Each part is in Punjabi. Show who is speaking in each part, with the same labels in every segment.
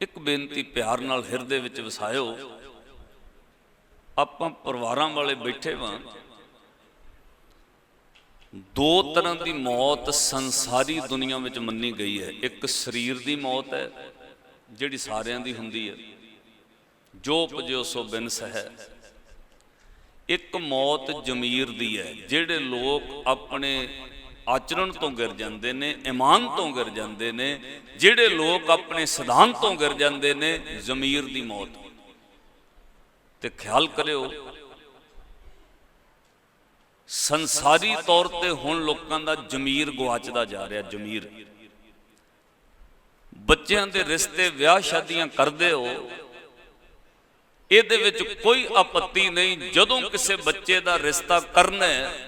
Speaker 1: ਇੱਕ ਬੇਨਤੀ ਪਿਆਰ ਨਾਲ ਹਿਰਦੇ ਵਿੱਚ ਵਸਾਇਓ। ਆਪਾਂ ਪਰਿਵਾਰਾਂ ਵਾਲੇ ਬੈਠੇ ਵਾਂ। ਦੋ ਤਰ੍ਹਾਂ ਦੀ ਮੌਤ ਸੰਸਾਰੀ ਦੁਨੀਆ ਵਿੱਚ ਮੰਨੀ ਗਈ ਹੈ। ਇੱਕ ਸਰੀਰ ਦੀ ਮੌਤ ਹੈ, ਜਿਹੜੀ ਸਾਰਿਆਂ ਦੀ ਹੁੰਦੀ ਹੈ। ਜੋ ਉਪਜਿਓ ਸੋ ਬਿਨਸ ਹੈ ਇੱਕ ਮੌਤ ਜ਼ਮੀਰ ਦੀ ਹੈ, ਜਿਹੜੇ ਲੋਕ ਆਪਣੇ ਆਚਰਣ ਤੋਂ ਗਿਰ ਜਾਂਦੇ ਨੇ, ਇਮਾਨ ਤੋਂ ਗਿਰ ਜਾਂਦੇ ਨੇ, ਜਿਹੜੇ ਲੋਕ ਆਪਣੇ ਸਿਧਾਂਤ ਤੋਂ ਗਿਰ ਜਾਂਦੇ ਨੇ, ਜ਼ਮੀਰ ਦੀ ਮੌਤ। ਤੇ ਖਿਆਲ ਕਰਿਓ, ਸੰਸਾਰੀ ਤੌਰ ਤੇ ਹੁਣ ਲੋਕਾਂ ਦਾ ਜ਼ਮੀਰ ਗਵਾਚਦਾ ਜਾ ਰਿਹਾ, ਜ਼ਮੀਰ। ਬੱਚਿਆਂ ਦੇ ਰਿਸ਼ਤੇ, ਵਿਆਹ ਸ਼ਾਦੀਆਂ ਕਰਦੇ ਹੋ, ਇਹਦੇ ਵਿੱਚ ਕੋਈ ਆਪੱਤੀ ਨਹੀਂ, ਜਦੋਂ ਕਿਸੇ ਬੱਚੇ ਦਾ ਰਿਸ਼ਤਾ ਕਰਨਾ ਹੈ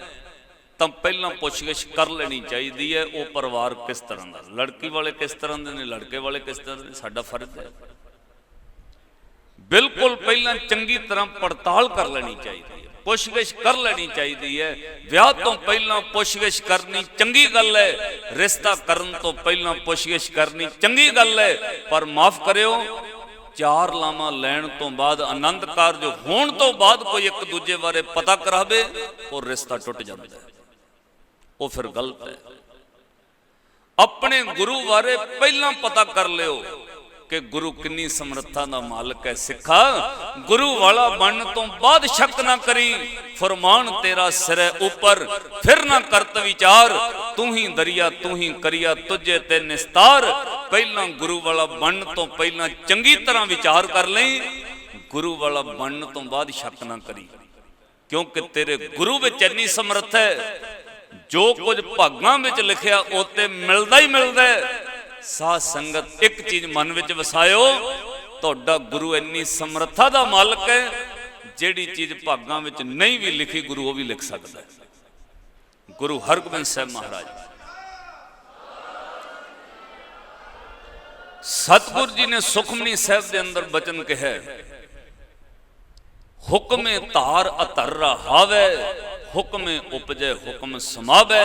Speaker 1: ਤਾਂ ਪਹਿਲਾਂ ਪੁੱਛਗਿੱਛ ਕਰ ਲੈਣੀ ਚਾਹੀਦੀ ਹੈ, ਉਹ ਪਰਿਵਾਰ ਕਿਸ ਤਰ੍ਹਾਂ ਦਾ? ਲੜਕੀ ਵਾਲੇ ਕਿਸ ਤਰ੍ਹਾਂ ਦੇ ਨੇ, ਲੜਕੇ ਵਾਲੇ ਕਿਸ ਤਰ੍ਹਾਂ ਦੇ ਨੇ? ਸਾਡਾ ਫਰਜ਼ ਹੈ। ਬਿਲਕੁਲ ਪਹਿਲਾਂ ਚੰਗੀ ਤਰ੍ਹਾਂ ਪੜਤਾਲ ਕਰ ਲੈਣੀ ਚਾਹੀਦੀ ਹੈ, ਪੁੱਛਗਿੱਛ ਕਰ ਲੈਣੀ ਚਾਹੀਦੀ ਹੈ। ਵਿਆਹ ਤੋਂ ਪਹਿਲਾਂ ਪੁੱਛਗਿੱਛ ਕਰਨੀ ਚੰਗੀ ਗੱਲ ਹੈ, ਰਿਸ਼ਤਾ ਕਰਨ ਤੋਂ ਪਹਿਲਾਂ ਪੁੱਛਗਿੱਛ ਕਰਨੀ ਚੰਗੀ ਗੱਲ ਹੈ। ਪਰ ਮਾਫ ਕਰਿਓ, ਚਾਰ ਲਾਵਾਂ ਲੈਣ ਤੋਂ ਬਾਅਦ ਆਨੰਦ ਕਾਰਜ ਹੋਣ ਤੋਂ ਬਾਅਦ ਕੋਈ ਇੱਕ ਦੂਜੇ ਬਾਰੇ ਪਤਾ ਕਰਾਵੇ, ਉਹ ਰਿਸ਼ਤਾ ਟੁੱਟ ਜਾਂਦਾ ਹੈ। ਉਹ ਫਿਰ ਗਲਤ ਹੈ। ਆਪਣੇ ਗੁਰੂ ਬਾਰੇ ਪਹਿਲਾਂ ਪਤਾ ਕਰ ਲਿਓ ਕਿ ਗੁਰੂ ਕਿੰਨੀ ਸਮਰੱਥਾ ਦਾ ਮਾਲਕ ਹੈ। ਸਿੱਖਾ, ਗੁਰੂ ਵਾਲਾ ਬਣਨ ਤੋਂ ਬਾਅਦ ਸ਼ੱਕ ਨਾ ਕਰੀ। ਫਰਮਾਨ, ਤੇਰਾ ਸਿਰ ਉੱਪਰ, ਫਿਰ ਨਾ ਕਰਤ ਵਿਚਾਰ। ਤੂੰ ਹੀ ਦਰਿਆ, ਤੂੰ ਹੀ ਕਰਿਆ, ਤੁਝੇ ਤੇ ਨਿਸਤਾਰ। ਪਹਿਲਾਂ ਗੁਰੂ ਵਾਲਾ ਬਣਨ ਤੋਂ ਪਹਿਲਾਂ ਚੰਗੀ ਤਰ੍ਹਾਂ ਵਿਚਾਰ ਕਰ ਲਈ। ਗੁਰੂ ਵਾਲਾ ਬਣਨ ਤੋਂ ਬਾਅਦ ਸ਼ੱਕ ਨਾ ਕਰੀ। ਕਿਉਂਕਿ ਤੇਰੇ ਗੁਰੂ ਵਿੱਚ ਇੰਨੀ ਸਮਰੱਥ ਹੈ ਜੋ ਕੁਝ ਭਾਗਾਂ ਵਿੱਚ ਲਿਖਿਆ, ਉਹ ਤੇ ਮਿਲਦਾ ਹੀ ਮਿਲਦਾ ਹੈ। ਸਾਧ ਸੰਗਤ ਇੱਕ ਚੀਜ਼ ਮਨ ਵਿੱਚ ਵਸਾਇਓ, ਤੁਹਾਡਾ ਗੁਰੂ ਇੰਨੀ ਸਮਰੱਥਾ ਦਾ ਮਾਲਕ ਹੈ, ਜਿਹੜੀ ਚੀਜ਼ ਭਾਗਾਂ ਵਿੱਚ ਨਹੀਂ ਵੀ ਲਿਖੀ, ਗੁਰੂ ਉਹ ਵੀ ਲਿਖ ਸਕਦਾ ਹੈ। ਗੁਰੂ ਹਰਗੋਬਿੰਦ ਸਾਹਿਬ ਮਹਾਰਾਜ। ਸਤਿਗੁਰ ਜੀ ਨੇ ਸੁਖਮਨੀ ਸਾਹਿਬ ਦੇ ਅੰਦਰ ਬਚਨ ਕਿਹਾ ਹੁਕਮੇ ਧਾਰ ਅਤਰ ਰਹਾਵੇ ਹੁਕਮੇ ਉਪਜੈ, ਹੁਕਮ ਸਮਾਵੇ,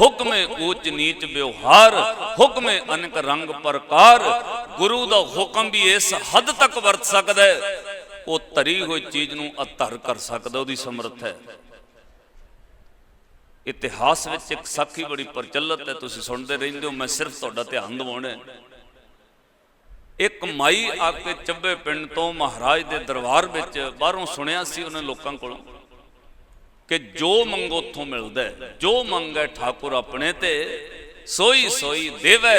Speaker 1: ਹੁਕਮੇ ਊਚ ਨੀਚ ਵਿਵਹਾਰ, ਹੁਕਮੇ ਅਨਕ ਰੰਗ ਪ੍ਰਕਾਰ, ਗੁਰੂ ਦਾ ਹੁਕਮ ਵੀ ਇਸ ਹੱਦ ਤੱਕ ਵਰਤ ਸਕਦਾ। ਹੈ ਉਹ ਧਰੀ ਹੋਈ ਚੀਜ਼ ਨੂੰ ਅਤਰ ਕਰ ਸਕਦਾ, ਉਹਦੀ ਸਮਰੱਥ ਹੈ। ਇਤਿਹਾਸ ਵਿੱਚ ਇੱਕ ਸਾਖੀ ਬੜੀ ਪ੍ਰਚਲਿਤ ਹੈ, ਤੁਸੀਂ ਸੁਣਦੇ ਰਹਿੰਦੇ ਹੋ, ਮੈਂ ਸਿਰਫ ਤੁਹਾਡਾ ਧਿਆਨ ਦਿਵਾਉਣਾ ਇੱਕ ਮਾਈ ਆ ਕੇ ਚੱਬੇ ਪਿੰਡ ਤੋਂ ਮਹਾਰਾਜ ਦੇ ਦਰਬਾਰ ਵਿੱਚ ਬਾਹਰੋਂ ਸੁਣਿਆ ਸੀ ਉਹਨੇ ਲੋਕਾਂ ਕੋਲੋਂ। ਕਿ ਜੋ ਮੰਗੋ ਉਥੋਂ ਮਿਲਦਾ ਹੈ, ਜੋ ਮੰਗੇ ਠਾਕੁਰ ਆਪਣੇ ਤੇ ਸੋਈ ਸੋਈ ਦੇਵੇ।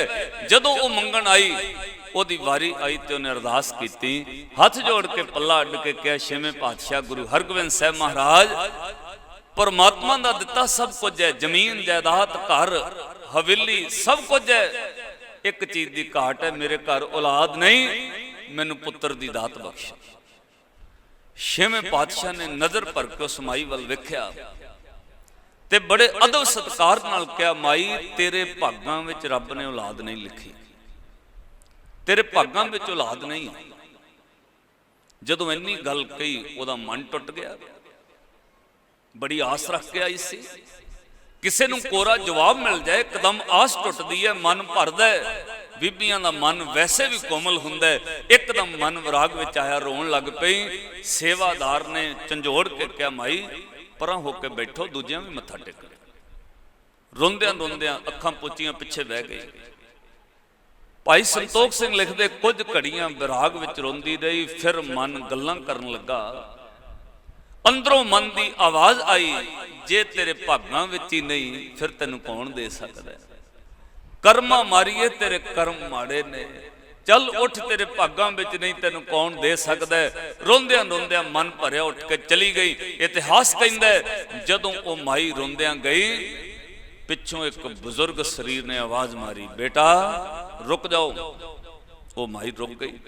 Speaker 1: ਜਦੋਂ ਉਹ ਮੰਗਣ ਆਈ ਉਹਦੀ ਵਾਰੀ ਆਈ ਤੇ ਉਹਨੇ ਅਰਦਾਸ ਕੀਤੀ। ਹੱਥ ਜੋੜ ਕੇ ਪੱਲਾ ਅੱਡ ਕੇ ਕਿਹਾ ਛੇਵੇਂ ਪਾਤਸ਼ਾਹ ਗੁਰੂ ਹਰਗੋਬਿੰਦ ਸਾਹਿਬ ਮਹਾਰਾਜ ਪਰਮਾਤਮਾ ਦਾ ਦਿੱਤਾ ਸਭ ਕੁਝ ਹੈ ਜ਼ਮੀਨ ਜਾਇਦਾਦ ਘਰ ਹਵੇਲੀ ਸਭ ਕੁਝ ਹੈ। ਇੱਕ ਚੀਜ਼ ਦੀ ਘਾਟ ਹੈ ਮੇਰੇ ਘਰ ਔਲਾਦ ਨਹੀਂ ਮੈਨੂੰ ਪੁੱਤਰ ਦੀ ਦਾਤ ਬਖਸ਼। ਛੇਵੇਂ ਪਾਤਸ਼ਾਹ ਨੇ ਨਜ਼ਰ ਭਰ ਕੇ ਉਸ ਮਾਈ ਵੱਲ ਵੇਖਿਆ ਤੇ ਬੜੇ ਅਦਬ ਸਤਕਾਰ ਨਾਲ ਕਿਹਾ ਮਾਈ ਤੇਰੇ ਭਾਗਾਂ ਵਿੱਚ ਰੱਬ ਨੇ ਔਲਾਦ ਨਹੀਂ ਲਿਖੀ। ਤੇਰੇ ਭਾਗਾਂ ਵਿੱਚ ਔਲਾਦ ਨਹੀਂ ਜਦੋਂ ਇੰਨੀ ਗੱਲ ਕਹੀ ਉਹਦਾ ਮਨ ਟੁੱਟ ਗਿਆ। ਬੜੀ ਆਸ ਰੱਖ ਕੇ ਆਈ ਸੀ। ਕਿਸੇ ਨੂੰ ਕੋਰਾ ਜਵਾਬ ਮਿਲ ਜਾਏ ਇੱਕਦਮ ਆਸ ਟੁੱਟਦੀ ਹੈ ਮਨ ਭਰਦਾ ਹੈ। ਬੀਬੀਆਂ ਦਾ ਮਨ ਵੈਸੇ ਵੀ ਕੋਮਲ ਹੁੰਦਾ ਹੈ। ਇੱਕਦਮ ਮਨ ਵਿਰਾਗ ਵਿੱਚ ਆਇਆ, ਰੋਣ ਲੱਗ ਪਈ। ਸੇਵਾਦਾਰ ਨੇ ਝੰਜੋੜ ਕੇ ਕਿਹਾ, ਮਾਈ, ਪਰਾਂ ਹੋ ਕੇ ਬੈਠੋ, ਦੂਜਿਆਂ ਵੀ ਮੱਥਾ ਟੇਕੋ। ਰੋਂਦਿਆਂ ਰੋਂਦਿਆਂ ਅੱਖਾਂ ਪੋਚੀਆਂ ਪਿੱਛੇ ਬਹਿ ਗਈ। ਭਾਈ ਸੰਤੋਖ ਸਿੰਘ ਲਿਖਦੇ, ਕੁਝ ਘੜੀਆਂ ਵਿਰਾਗ ਵਿੱਚ ਰੋਂਦੀ ਰਹੀ, ਫਿਰ ਮਨ ਗੱਲਾਂ ਕਰਨ ਲੱਗਾ। ਅੰਦਰੋਂ ਮਨ ਦੀ ਆਵਾਜ਼ ਆਈ, ਜੇ ਤੇਰੇ ਭਾਗਾਂ ਵਿੱਚ ਹੀ ਨਹੀਂ, ਫਿਰ ਤੈਨੂੰ ਕੌਣ ਦੇ ਸਕਦਾ ਹੈ? ਕਰਮਾ ਮਾਰੀਏ, ਤੇਰੇ ਕਰਮ ਮਾੜੇ ਨੇ। ਚੱਲ ਉੱਠ ਤੇਰੇ ਭਾਗਾਂ ਵਿੱਚ, ਨਹੀਂ ਤੈਨੂੰ ਕੌਣ ਦੇ ਸਕਦਾ ਰੋਂਦਿਆਂ ਰੋਂਦਿਆਂ ਮਨ ਭਰਿਆ ਉੱਠ ਕੇ ਚਲੀ ਗਈ। ਇਤਿਹਾਸ ਕਹਿੰਦਾ ਜਦੋਂ ਉਹ ਮਾਈ ਰੋਂਦਿਆਂ ਗਈ, ਪਿੱਛੋਂ ਇੱਕ ਬਜ਼ੁਰਗ ਸਰੀਰ ਨੇ ਆਵਾਜ਼ ਮਾਰੀ, ਬੇਟਾ, ਰੁਕ ਜਾਓ। ਉਹ ਮਾਈ ਰੁਕ ਗਈ।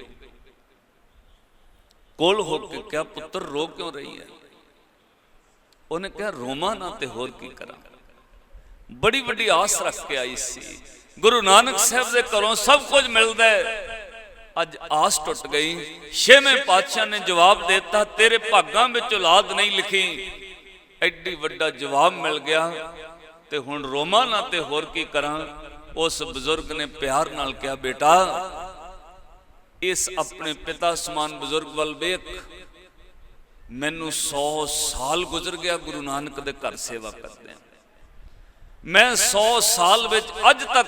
Speaker 1: ਕੋਲ ਹੋ ਕੇ ਕਿਹਾ, ਪੁੱਤਰ, ਰੋ ਕਿਉਂ ਰਹੀ ਹੈ? ਉਹਨੇ ਕਿਹਾ ਰੋਮਾ ਨਾ ਤੇ ਹੋਰ ਕੀ ਕਰਾਂ? ਬੜੀ ਵੱਡੀ ਆਸ ਰੱਖ ਕੇ ਆਈ ਸੀ। ਗੁਰੂ ਨਾਨਕ ਸਾਹਿਬ ਦੇ ਘਰੋਂ ਸਭ ਕੁਝ ਮਿਲਦਾ ਹੈ। ਅੱਜ ਆਸ ਟੁੱਟ ਗਈ। ਛੇਵੇਂ ਪਾਤਸ਼ਾਹ ਨੇ ਜਵਾਬ ਦੇ ਦਿੱਤਾ, ਤੇਰੇ ਭਾਗਾਂ ਵਿੱਚ ਔਲਾਦ ਨਹੀਂ ਲਿਖੀ। ਐਡੀ ਵੱਡਾ ਜਵਾਬ ਮਿਲ ਗਿਆ। ਤੇ ਹੁਣ ਰੋਮਾ ਨਾ ਤੇ ਹੋਰ ਕੀ ਕਰਾਂ? ਉਸ ਬਜ਼ੁਰਗ ਨੇ ਪਿਆਰ ਨਾਲ ਕਿਹਾ, ਬੇਟਾ, ਇਸ ਆਪਣੇ ਪਿਤਾ ਸਮਾਨ ਬਜ਼ੁਰਗ ਵੱਲ ਵੇਖ। ਮੈਨੂੰ 100 ਸਾਲ ਗੁਜ਼ਰ ਗਿਆ ਗੁਰੂ ਨਾਨਕ ਦੇ ਘਰ ਸੇਵਾ ਕਰਦੇ ਮੈਂ 100 ਸਾਲ ਵਿੱਚ ਅੱਜ ਤੱਕ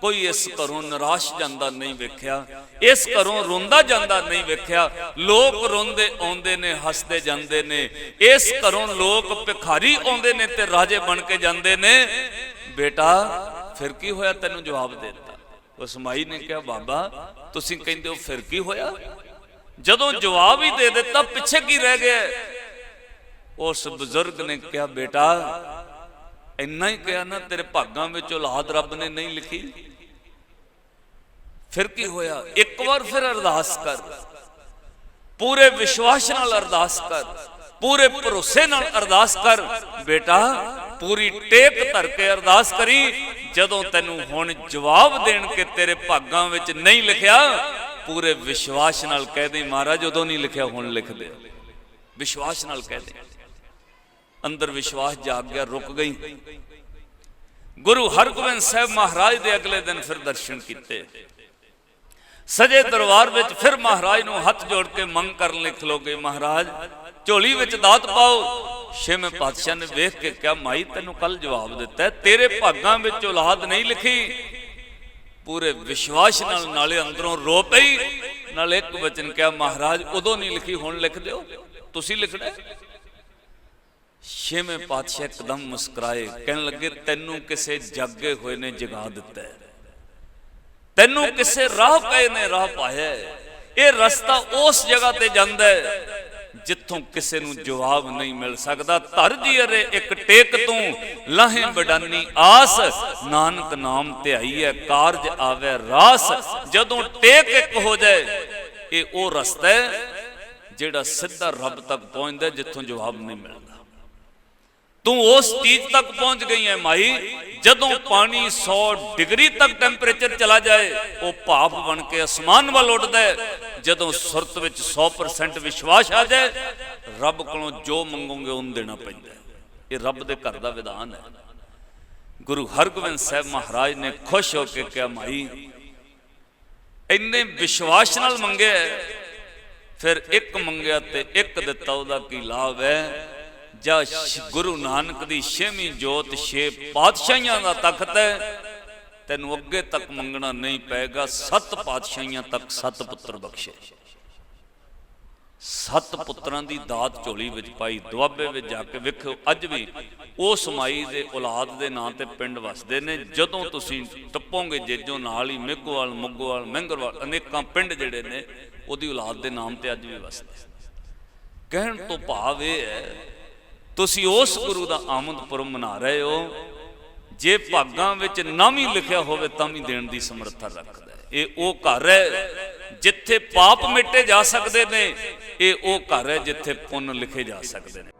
Speaker 1: ਕੋਈ ਇਸ ਘਰੋਂ ਨਿਰਾਸ਼ ਜਾਂਦਾ ਨਹੀਂ ਵੇਖਿਆ, ਇਸ ਘਰੋਂ ਰੋਂਦਾ ਜਾਂਦਾ ਨਹੀਂ ਵੇਖਿਆ। ਲੋਕ ਰੋਂਦੇ ਆਉਂਦੇ ਨੇ, ਹੱਸਦੇ ਜਾਂਦੇ ਨੇ। ਇਸ ਘਰੋਂ ਲੋਕ ਭਿਖਾਰੀ ਆਉਂਦੇ ਨੇ ਤੇ ਰਾਜੇ ਬਣ ਕੇ ਜਾਂਦੇ ਨੇ। ਬੇਟਾ, ਫਿਰ ਕੀ ਹੋਇਆ? ਤੈਨੂੰ ਜਵਾਬ ਦੇ ਦਿੱਤਾ। ਉਸ ਮਾਈ ਨੇ ਕਿਹਾ, ਬਾਬਾ, ਤੁਸੀਂ ਕਹਿੰਦੇ ਹੋ ਫਿਰ ਕੀ ਹੋਇਆ? ਜਦੋਂ ਜਵਾਬ ਹੀ ਦੇ ਦਿੱਤਾ, ਪਿੱਛੇ ਕੀ ਰਹਿ ਗਿਆ? ਉਸ ਬਜ਼ੁਰਗ ਨੇ ਕਿਹਾ, ਬੇਟਾ ਇੰਨਾ ਹੀ ਕਿਹਾ ਨਾ, ਤੇਰੇ ਭਾਗਾਂ ਵਿੱਚ ਔਲਾਦ ਰੱਬ ਨੇ ਨਹੀਂ ਲਿਖੀ। ਫਿਰ ਕੀ ਹੋਇਆ? ਇੱਕ ਵਾਰ ਫਿਰ ਅਰਦਾਸ ਕਰ। ਪੂਰੇ ਵਿਸ਼ਵਾਸ ਨਾਲ ਅਰਦਾਸ ਕਰ। ਪੂਰੇ ਭਰੋਸੇ ਨਾਲ ਅਰਦਾਸ ਕਰ। ਬੇਟਾ, ਪੂਰੀ ਟੇਕ ਧਰ ਕੇ ਅਰਦਾਸ ਕਰੀ। ਜਦੋਂ ਤੈਨੂੰ ਹੁਣ ਜਵਾਬ ਦੇਣ ਕੇ ਤੇਰੇ ਭਾਗਾਂ ਵਿੱਚ ਨਹੀਂ ਲਿਖਿਆ, ਪੂਰੇ ਵਿਸ਼ਵਾਸ ਨਾਲ ਕਹਿ ਦੇ ਮਹਾਰਾਜ, ਉਦੋਂ ਨਹੀਂ ਲਿਖਿਆ, ਹੁਣ ਲਿਖ ਦੇ। ਵਿਸ਼ਵਾਸ ਨਾਲ ਕਹਿ ਦੇ। ਅੰਦਰ ਵਿਸ਼ਵਾਸ ਜਾਗ ਗਿਆ, ਰੁਕ ਗਈ। ਗੁਰੂ ਹਰਗੋਬਿੰਦ ਸਾਹਿਬ ਮਹਾਰਾਜ ਦੇ ਅਗਲੇ ਦਿਨ ਫਿਰ ਦਰਸ਼ਨ ਕੀਤੇ। ਸਜੇ ਦਰਬਾਰ ਵਿੱਚ ਫਿਰ ਮਹਾਰਾਜ ਨੂੰ ਹੱਥ ਜੋੜ ਕੇ ਮੰਗ ਕਰਨ ਲਈ ਖਲੋਗੇ ਮਹਾਰਾਜ, ਝੋਲੀ ਵਿੱਚ ਦਾਤ ਪਾਓ। ਛੇਵੇਂ ਪਾਤਸ਼ਾਹ ਨੇ ਵੇਖ ਕੇ ਕਿਹਾ, ਮਾਈ, ਤੈਨੂੰ ਕੱਲ ਜਵਾਬ ਦਿੱਤਾ ਤੇਰੇ ਭਾਗਾਂ ਵਿੱਚ ਔਲਾਦ ਨਹੀਂ ਲਿਖੀ। ਪੂਰੇ ਵਿਸ਼ਵਾਸ ਨਾਲ ਨਾਲੇ ਅੰਦਰੋਂ ਰੋ ਪਈ। ਨਾਲ ਇੱਕ ਵਚਨ ਕਿਹਾ, ਮਹਾਰਾਜ, ਉਦੋਂ ਨਹੀਂ ਲਿਖੀ, ਹੁਣ ਲਿਖ ਦਿਓ। ਤੁਸੀਂ ਲਿਖਣਾ ਛੇਵੇਂ ਪਾਤਸ਼ਾਹ ਇੱਕਦਮ ਮੁਸਕਰਾਏ, ਕਹਿਣ ਲੱਗੇ, ਤੈਨੂੰ ਕਿਸੇ ਜਾਗੇ ਹੋਏ ਨੇ ਜਗਾ ਦਿੱਤਾ ਤੈਨੂੰ ਕਿਸੇ ਰਾਹ ਪਏ ਨੇ ਰਾਹ ਪਾਇਆ ਇਹ ਰਸਤਾ ਉਸ ਜਗ੍ਹਾ ਤੇ ਜਾਂਦਾ ਹੈ ਜਿੱਥੋਂ ਕਿਸੇ ਨੂੰ ਜਵਾਬ ਨਹੀਂ ਮਿਲ ਸਕਦਾ। ਧਰ ਜੀਰੇ ਇੱਕ ਟੇਕ ਤੂੰ। ਲਾਹੇ ਬਡਾਨੀ ਆਸ, ਨਾਨਕ ਨਾਮ ਤੇ ਆਈ ਹੈ, ਕਾਰਜ ਆਵੇ ਰਾਸ। ਜਦੋਂ ਟੇਕ ਇੱਕ ਹੋ ਜਾਏ, ਇਹ ਉਹ ਰਸਤਾ ਹੈ ਜਿਹੜਾ ਸਿੱਧਾ ਰੱਬ ਤੱਕ ਪਹੁੰਚਦਾ ਜਿੱਥੋਂ ਜਵਾਬ ਨਹੀਂ ਮਿਲਦਾ। ਤੂੰ ਉਸ ਚੀਜ਼ ਤੱਕ ਪਹੁੰਚ ਗਈ ਹੈ ਮਾਈ ਜਦੋਂ ਪਾਣੀ 100 ਡਿਗਰੀ ਤੱਕ ਟੈਂਪਰੇਚਰ ਚਲਾ ਜਾਏ, ਉਹ ਭਾਪ ਬਣ ਕੇ ਅਸਮਾਨ ਵੱਲ ਉੱਡਦਾ ਹੈ ਜਦੋਂ ਸੁਰਤ ਵਿੱਚ 100% ਵਿਸ਼ਵਾਸ ਆ ਜਾਏ, ਰੱਬ ਕੋਲੋਂ ਜੋ ਮੰਗੋਗੇ ਉਹਨੂੰ ਦੇਣਾ ਪੈਂਦਾ ਇਹ ਰੱਬ ਦੇ ਘਰ ਦਾ ਵਿਧਾਨ ਹੈ ਗੁਰੂ ਹਰਗੋਬਿੰਦ ਸਾਹਿਬ ਮਹਾਰਾਜ ਨੇ ਖੁਸ਼ ਹੋ ਕੇ ਕਿਹਾ ਮਾਈ ਇੰਨੇ ਵਿਸ਼ਵਾਸ ਨਾਲ ਮੰਗਿਆ ਫਿਰ ਇੱਕ ਮੰਗਿਆ ਤੇ ਇੱਕ ਦਿੱਤਾ, ਉਹਦਾ ਕੀ ਲਾਭ ਹੈ ਜਾਂ ਗੁਰੂ ਨਾਨਕ ਦੀ ਛੇਵੀਂ ਜੋਤ ਛੇ ਪਾਤਸ਼ਾਹੀਆਂ ਦਾ ਤਖਤ ਹੈ। ਤੈਨੂੰ ਅੱਗੇ ਤੱਕ ਮੰਗਣਾ ਨਹੀਂ ਪਏਗਾ। ਸੱਤ ਪਾਤਸ਼ਾਹੀਆਂ ਤੱਕ ਸੱਤ ਪੁੱਤਰ ਬਖਸ਼ੇ। ਸੱਤ ਪੁੱਤਰਾਂ ਦੀ ਦਾਤ ਝੋਲੀ ਵਿੱਚ ਪਾਈ, ਦੁਆਬੇ ਵਿੱਚ ਜਾ ਕੇ ਵੇਖੋ ਅੱਜ ਵੀ ਉਸ ਮਾਈ ਦੇ ਔਲਾਦ ਦੇ ਨਾਂ ਤੇ ਪਿੰਡ ਵਸਦੇ ਨੇ। ਜਦੋਂ ਤੁਸੀਂ ਟੱਪੋਗੇ ਜੇਜੋ ਨਾਲ ਹੀ ਮੇਘੋਵਾਲ ਮੁੱਗੋਵਾਲ ਮਹਿੰਗਰਵਾਲ ਅਨੇਕਾਂ ਪਿੰਡ ਜਿਹੜੇ ਨੇ, ਉਹਦੀ ਔਲਾਦ ਦੇ ਨਾਮ ਤੇ ਅੱਜ ਵੀ ਵਸਦੇ। ਕਹਿਣ ਤੋਂ ਭਾਵ ਇਹ ਹੈ ਤੁਸੀਂ ਉਸ ਗੁਰੂ ਦਾ ਆਮਦ ਪੁਰਬ ਮਨਾ ਰਹੇ ਹੋ। ਜੇ ਭਾਗਾਂ ਵਿੱਚ ਨਾ ਵੀ ਲਿਖਿਆ ਹੋਵੇ ਤਾਂ ਵੀ ਦੇਣ ਦੀ ਸਮਰੱਥਾ ਰੱਖਦਾ ਇਹ ਉਹ ਘਰ ਹੈ ਜਿੱਥੇ ਪਾਪ ਮਿਟੇ ਜਾ ਸਕਦੇ ਨੇ, ਇਹ ਉਹ ਘਰ ਹੈ ਜਿੱਥੇ ਪੁੰਨ ਲਿਖੇ ਜਾ ਸਕਦੇ ਨੇ।